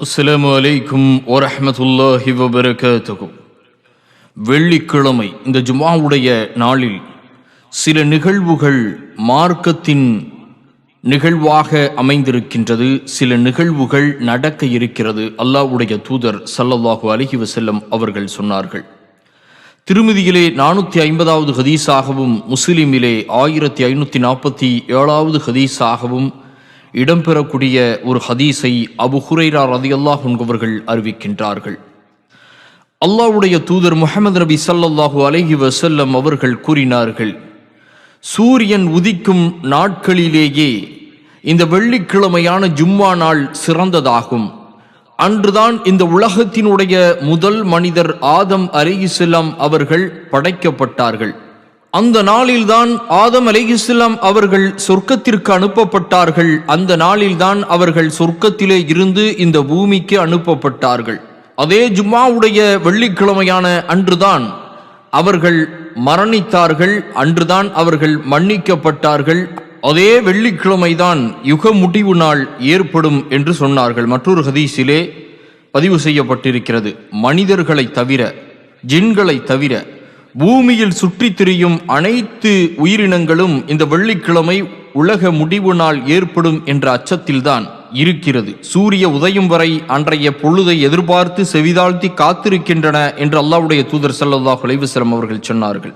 அஸ்ஸலாமு அலைக்கும் வரமத்துல்லாஹி வபரகாத்துஹு. வெள்ளிக்கிழமை இந்த ஜுமாவுடைய நாளில் சில நிகழ்வுகள் மார்க்கத்தின் நிகழ்வாக அமைந்திருக்கின்றது. சில நிகழ்வுகள் நடக்க இருக்கிறது. அல்லாஹ்வுடைய தூதர் சல்லல்லாஹு அலஹி வசல்லம் அவர்கள் சொன்னார்கள். திருமதியிலே நானூற்றி ஐம்பதாவது ஹதீஸாகவும் முஸ்லிமிலே ஆயிரத்தி ஐநூற்றி நாற்பத்தி ஏழாவது ஹதீஸாகவும் இடம்பெறக்கூடிய ஒரு ஹதீஸை அபு ஹுரைரா ரதியல்லாஹ் என்பவர்கள் அறிவிக்கின்றார்கள். அல்லாவுடைய தூதர் முகமது நபி ஸல்லல்லாஹு அலஹி வசல்லம் அவர்கள் கூறினார்கள் சூரியன் உதிக்கும் நாட்களிலேயே இந்த வெள்ளிக்கிழமையான ஜும்மா நாள் சிறந்ததாகும். அன்றுதான் இந்த உலகத்தினுடைய முதல் மனிதர் ஆதம் அலைஹிஸ்ஸலாம் அவர்கள் படைக்கப்பட்டார்கள். அந்த நாளில்தான் ஆதம் அலிகிஸ்லாம் அவர்கள் சொர்க்கத்திற்கு அனுப்பப்பட்டார்கள். அந்த நாளில்தான் அவர்கள் சொர்க்கத்திலே இருந்து இந்த பூமிக்கு அனுப்பப்பட்டார்கள். அதே ஜும்மாவுடைய வெள்ளிக்கிழமையான அன்றுதான் அவர்கள் மரணித்தார்கள். அன்றுதான் அவர்கள் மன்னிக்கப்பட்டார்கள். அதே வெள்ளிக்கிழமைதான் யுக முடிவு நாள் ஏற்படும் என்று சொன்னார்கள். மற்றொரு ஹதீஸிலே பதிவு செய்யப்பட்டிருக்கிறது. மனிதர்களை தவிர ஜின்களை தவிர பூமியில் சுற்றித் திரியும் அனைத்து உயிரினங்களும் இந்த வெள்ளிக்கிழமை உலக முடிவு நாள் ஏற்படும் என்ற அச்சத்தில்தான் இருக்கிறது. சூரிய உதயம் வரை அன்றைய பொழுதை எதிர்பார்த்து செவிதாழ்த்தி காத்திருக்கின்றன என்று அல்லாவுடைய தூதர் ஸல்லல்லாஹு அலைஹி அவர்கள் சொன்னார்கள்.